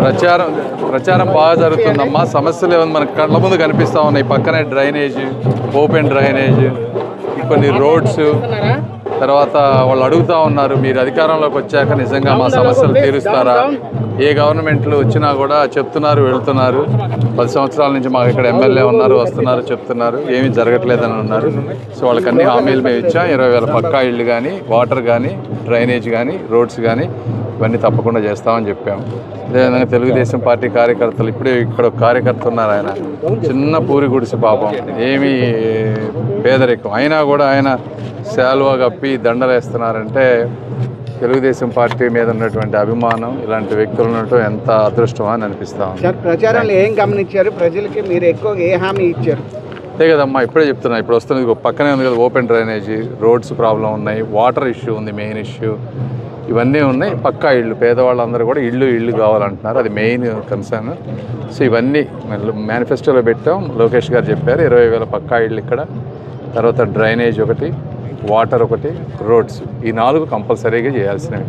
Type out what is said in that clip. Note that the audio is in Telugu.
ప్రచారం ప్రచారం బాగా జరుగుతుందమ్మా. సమస్యలు ఏమైనా మనకు కళ్ళ ముందు కనిపిస్తూ ఉన్నాయి. పక్కనే డ్రైనేజ్ ఓపెన్ డ్రైనేజ్ కొన్ని రోడ్స్. తర్వాత వాళ్ళు అడుగుతా ఉన్నారు మీరు అధికారంలోకి వచ్చాక నిజంగా మా సమస్యలు తీరుస్తారా? ఏ గవర్నమెంట్లు వచ్చినా కూడా చెప్తున్నారు వెళ్తున్నారు. పది సంవత్సరాల నుంచి మాకు ఇక్కడ ఎమ్మెల్యే ఉన్నారు వస్తున్నారు చెప్తున్నారు. ఏమీ జరగట్లేదని ఉన్నారు సో వాళ్ళకి అన్ని హామీలు మేము ఇచ్చాం. ఇరవై వేల పక్కా ఇళ్ళు కానీ వాటర్ కానీ డ్రైనేజ్ కానీ రోడ్స్ కానీ ఇవన్నీ తప్పకుండా చేస్తామని చెప్పాము అదేవిధంగా తెలుగుదేశం పార్టీ కార్యకర్తలు ఇప్పుడే ఇక్కడ ఒక కార్యకర్త ఉన్నారు ఆయన. చిన్న పూరి గుడిసి పాపం. ఏమీ పేదరికం. అయినా కూడా ఆయన శాలువా కప్పి దండలు వేస్తున్నారంటే తెలుగుదేశం పార్టీ మీద ఉన్నటువంటి అభిమానం ఇలాంటి వ్యక్తులు ఉండటం ఎంత అదృష్టం అని అనిపిస్తా ఉంది. ప్రచారంలో ఏం గమనించారు? ప్రజలకి మీరు ఎక్కువ ఏ హామీ ఇచ్చారు? అంతే కదమ్మా ఇప్పుడే చెప్తున్నా ఇప్పుడు వస్తున్నది పక్కనే ఉంది కదా ఓపెన్ డ్రైనేజీ రోడ్స్ ప్రాబ్లం ఉన్నాయి వాటర్ ఇష్యూ ఉంది మెయిన్ ఇష్యూ. ఇవన్నీ ఉన్నాయి పక్కా ఇళ్ళు పేదవాళ్ళందరూ కూడా ఇల్లు ఇల్లు కావాలంటున్నారు అది మెయిన్ కన్సర్న్ సో ఇవన్నీ మేనిఫెస్టోలో పెట్టాం లోకేష్ గారు చెప్పారు ఇరవై వేల పక్కా ఇళ్ళు ఇక్కడ తర్వాత డ్రైనేజ్ ఒకటి వాటర్ ఒకటి రోడ్స్ ఈ నాలుగు కంపల్సరీగా చేయాల్సినవి.